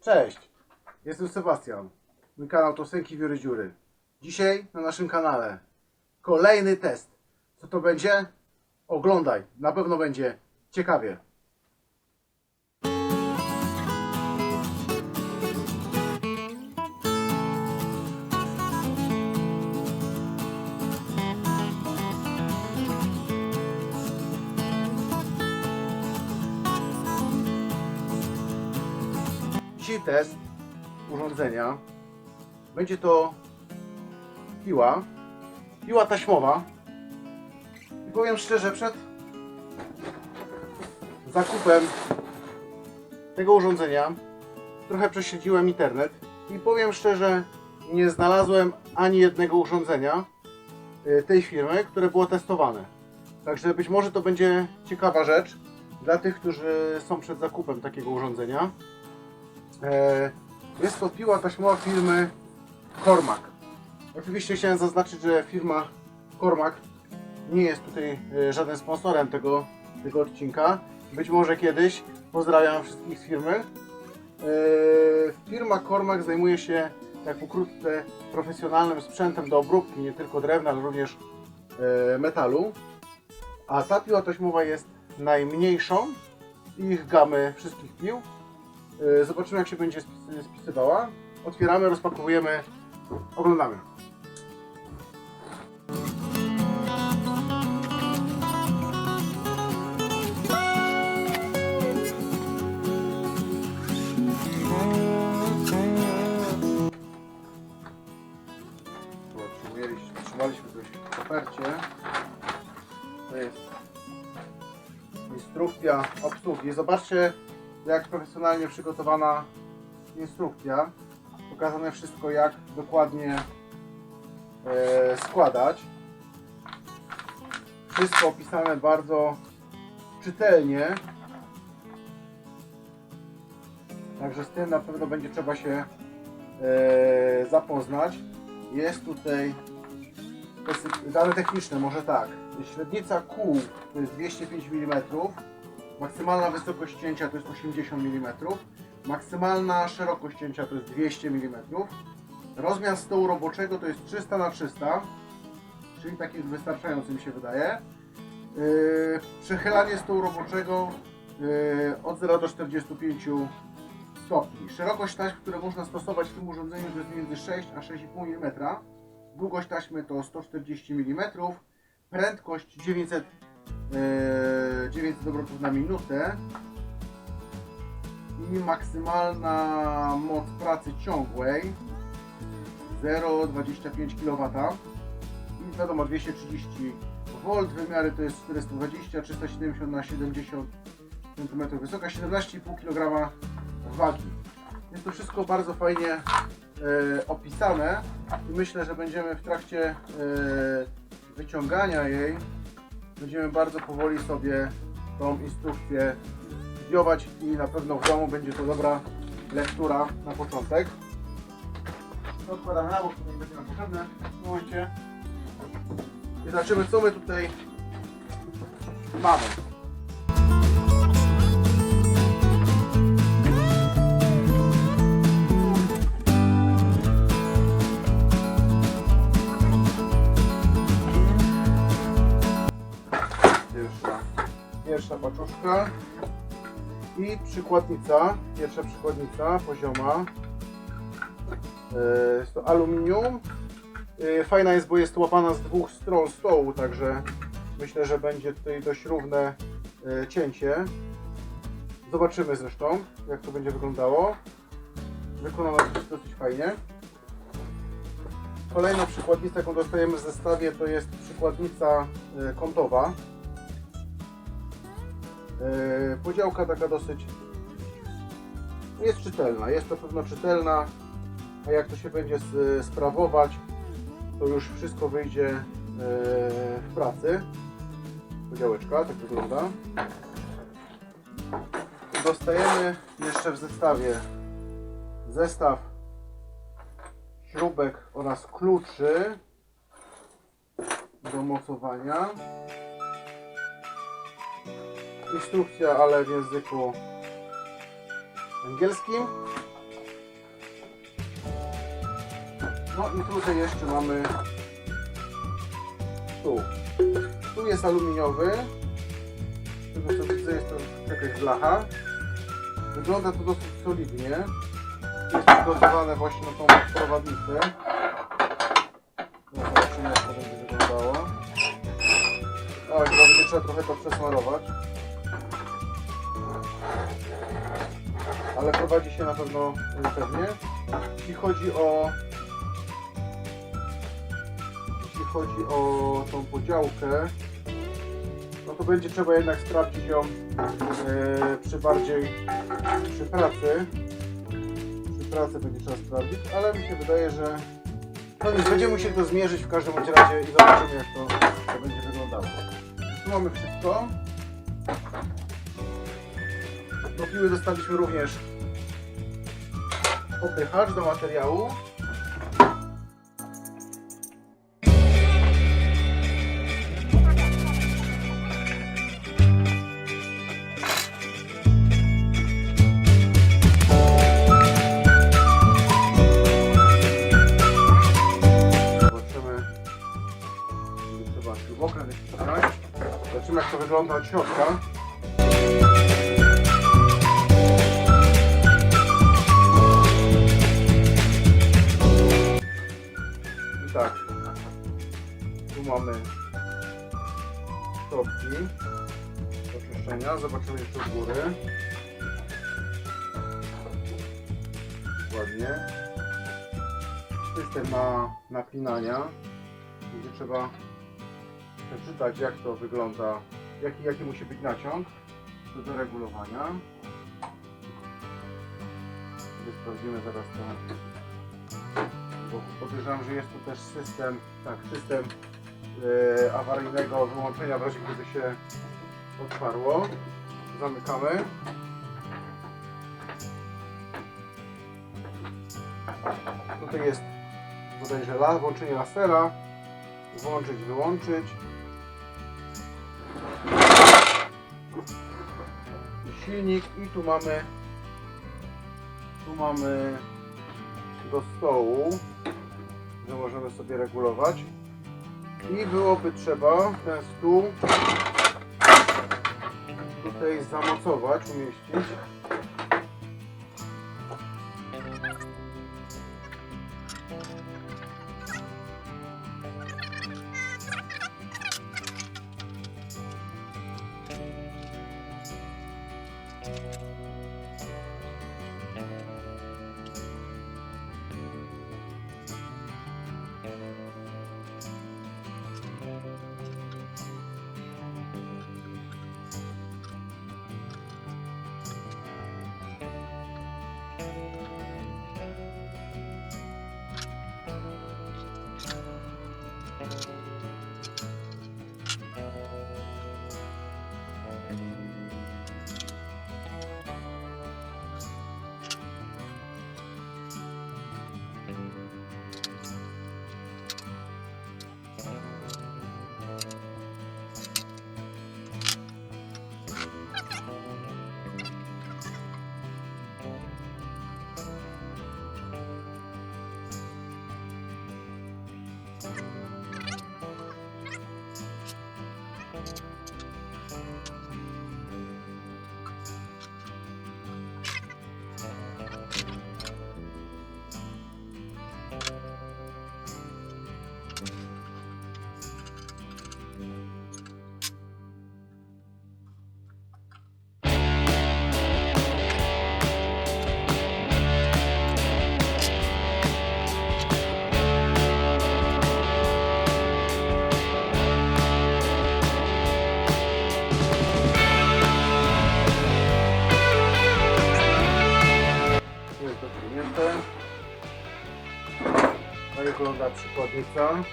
Cześć, jestem Sebastian. Mój kanał to Sęki Wióry Dziury. Dzisiaj na naszym kanale kolejny test. Co to będzie? Oglądaj, na pewno będzie ciekawie. Dzisiaj test urządzenia. Będzie to piła, piła taśmowa. I powiem szczerze, przed zakupem tego urządzenia trochę prześledziłem internet i powiem szczerze, nie znalazłem ani jednego urządzenia y, tej firmy, które było testowane. Także być może to będzie ciekawa rzecz dla tych, którzy są przed zakupem takiego urządzenia. E, Jest to piła taśmowa firmy Cormac. Oczywiście chciałem zaznaczyć, że firma Cormac nie jest tutaj e, żadnym sponsorem tego, tego odcinka. Być może kiedyś. Pozdrawiam wszystkich z firmy. E, Firma Cormac zajmuje się, jak pokrótce, profesjonalnym sprzętem do obróbki nie tylko drewna, ale również metalu. A ta piła taśmowa jest najmniejszą ich gamy wszystkich pił. E, Zobaczymy jak się będzie spis- spisywała. Otwieramy, rozpakowujemy, oglądamy. Otrzymaliśmy coś w kopercie. To jest instrukcja obsługi. Zobaczcie jak profesjonalnie przygotowana instrukcja. Pokazane wszystko jak dokładnie e, składać. Wszystko opisane bardzo czytelnie. Także z tym na pewno będzie trzeba się e, zapoznać. Jest tutaj dane techniczne, może tak. Średnica kół to jest 205 mm, maksymalna wysokość cięcia to jest 80 mm, maksymalna szerokość cięcia to jest 200 mm, rozmiar stołu roboczego to jest 300 na 300 czyli taki jest wystarczający mi się wydaje. Yy, przechylanie stołu roboczego yy, od 0 do 45 stopni. Szerokość taśm, które można stosować w tym urządzeniu to jest między 6 a 6,5 mm. Długość taśmy to 140 mm. Prędkość 900, e, 900 obrotów na minutę. I maksymalna moc pracy ciągłej 0,25 kW. I wiadomo 230 V. Wymiary to jest 420, 370 na 70 cm wysoka, 17,5 kg wagi. Jest to wszystko bardzo fajnie e, opisane i myślę, że będziemy w trakcie e, wyciągania jej będziemy bardzo powoli sobie tą instrukcję studiować i na pewno w domu będzie to dobra lektura na początek. Odkładamy na bok, to nie będzie nam potrzebne w momencie. I zobaczymy co my tutaj mamy. Pierwsza paczuszka i przykładnica, pierwsza przykładnica pozioma. E, Jest to aluminium. E, Fajna jest, bo jest łapana z dwóch stron stołu, także myślę, że będzie tutaj dość równe e, cięcie. Zobaczymy zresztą, jak to będzie wyglądało. Wykonano dosyć, dosyć fajnie. Kolejna przykładnica, jaką dostajemy w zestawie, to jest przykładnica kątowa. E, Podziałka taka dosyć jest czytelna, jest na pewno czytelna, a jak to się będzie sprawować, to już wszystko wyjdzie e, w pracy. Podziałeczka, tak wygląda. Dostajemy jeszcze w zestawie zestaw śrubek oraz kluczy do mocowania instrukcja, ale w języku angielskim. No i tutaj jeszcze mamy tu. Tu jest aluminiowy. Z tego co widzę jest to jakaś blacha. Wygląda to dosyć solidnie. Jest przygotowane właśnie na tą prowadnicę. No, zobaczymy jak to będzie wyglądało. Tak, będzie trzeba trochę to przesmarować. Ale prowadzi się na pewno y, pewnie. Jeśli chodzi o jeśli chodzi o tą podziałkę, no to będzie trzeba jednak sprawdzić ją e, przy bardziej przy pracy. Przy pracy będzie trzeba sprawdzić, ale mi się wydaje, że no nic, będziemy musieli to zmierzyć w każdym razie i zobaczymy jak to, to będzie wyglądało. Tu mamy wszystko. Do piły dostaliśmy również popychacz do materiału. Zobaczymy. Trzeba. Zobaczymy jak to wygląda od środka. Mamy stopki do czyszczenia. Zobaczymy jeszcze u góry. Ładnie. System na napinania, gdzie trzeba przeczytać jak to wygląda, jaki, jaki musi być naciąg do, do regulowania. Sobie sprawdzimy zaraz to. Bo podejrzewam, że jest tu też system, tak, system e, awaryjnego wyłączenia w razie gdyby się otwarło. Zamykamy. Tutaj jest bodajże la, włączenie lasera. Włączyć, wyłączyć. Silnik i tu mamy tu mamy do stołu, że możemy sobie regulować. I byłoby trzeba ten stół tutaj zamocować, umieścić. Tak wygląda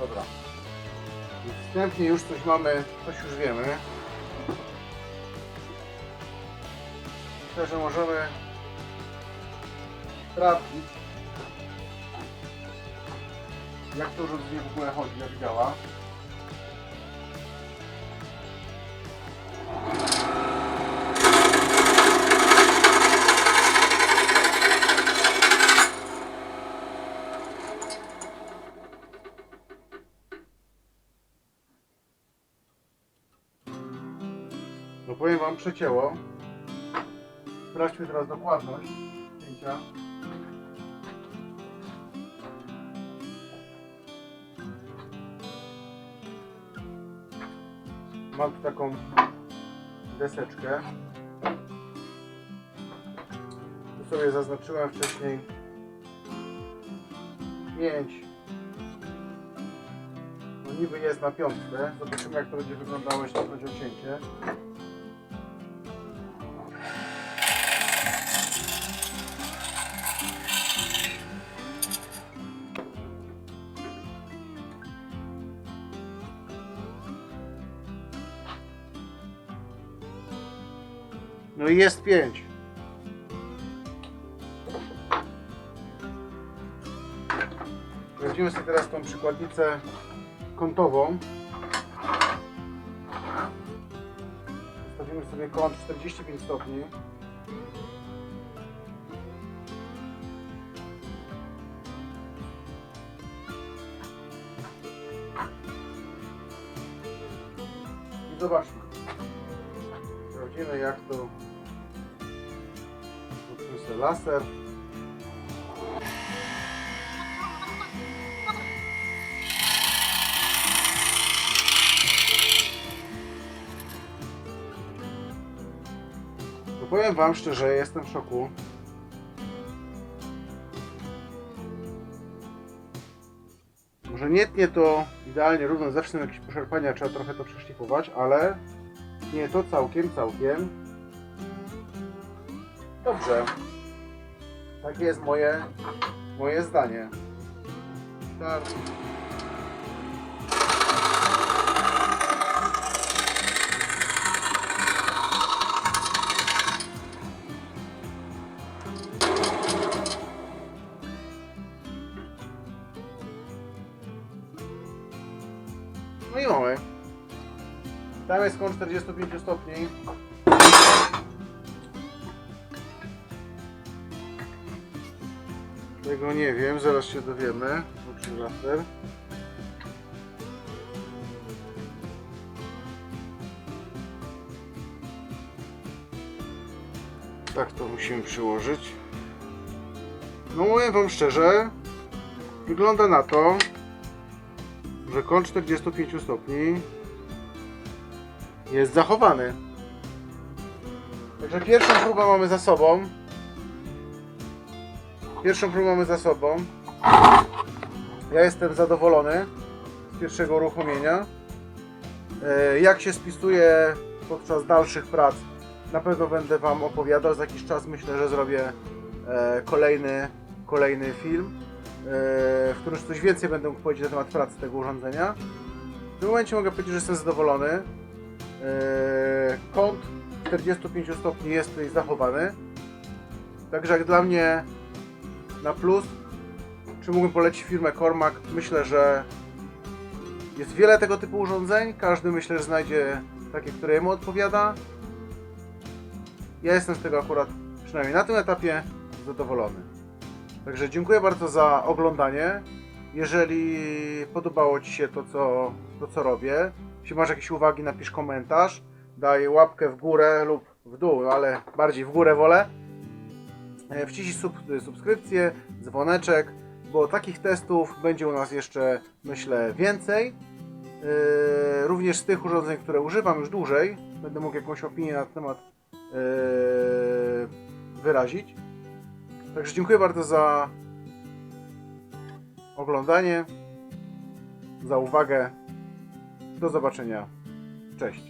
Dobra. Wstępnie już coś mamy, coś już wiemy. Myślę, że możemy sprawdzić, jak to urządzenie w ogóle chodzi, jak działa. Przecięło. Sprawdźmy teraz dokładność cięcia. Mam tu taką deseczkę. Tu sobie zaznaczyłem wcześniej 5. No niby jest na piątkę. Zobaczymy jak to będzie wyglądało, jeśli chodzi o cięcie. No i jest 5. Weźmiemy sobie teraz tą przykładnicę kątową. Stawimy sobie kąt 45 stopni. I zobaczmy. Sprawdzimy jak to Sobie laser. No powiem Wam szczerze, jestem w szoku. Może nie tnie to idealnie równo, zawsze są jakieś poszarpania, trzeba trochę to przeszlifować, ale nie to całkiem, całkiem. Dobrze. Takie jest moje, moje zdanie. Tak. No i mamy. Tam jest kąt 45 stopni. Tego nie wiem, zaraz się dowiemy. Włączył laser. Tak to musimy przyłożyć. No mówię wam szczerze, wygląda na to, że kąt 45 stopni jest zachowany. Także pierwszą próbę mamy za sobą. Pierwszą próbę mamy za sobą. Ja jestem zadowolony z pierwszego uruchomienia. E, Jak się spisuje podczas dalszych prac, na pewno będę Wam opowiadał. Za jakiś czas myślę, że zrobię e, kolejny, kolejny film, e, w którym coś więcej będę mógł powiedzieć na temat pracy tego urządzenia. W tym momencie mogę powiedzieć, że jestem zadowolony. Kąt 45 stopni jest tutaj zachowany. Także jak dla mnie na plus. Czy mógłbym polecić firmę Cormac? Myślę, że jest wiele tego typu urządzeń. Każdy myślę, że znajdzie takie, które jemu odpowiada. Ja jestem z tego akurat, przynajmniej na tym etapie, zadowolony. Także dziękuję bardzo za oglądanie. Jeżeli podobało Ci się to, co, to, co robię, jeśli masz jakieś uwagi, napisz komentarz. Daj łapkę w górę lub w dół, ale bardziej w górę wolę. E, Wciśnij sub, subskrypcję, dzwoneczek, bo takich testów będzie u nas jeszcze, myślę, więcej. Yy, również z tych urządzeń, które używam już dłużej, będę mógł jakąś opinię na temat wyrazić. Także dziękuję bardzo za oglądanie, za uwagę. Do zobaczenia. Cześć.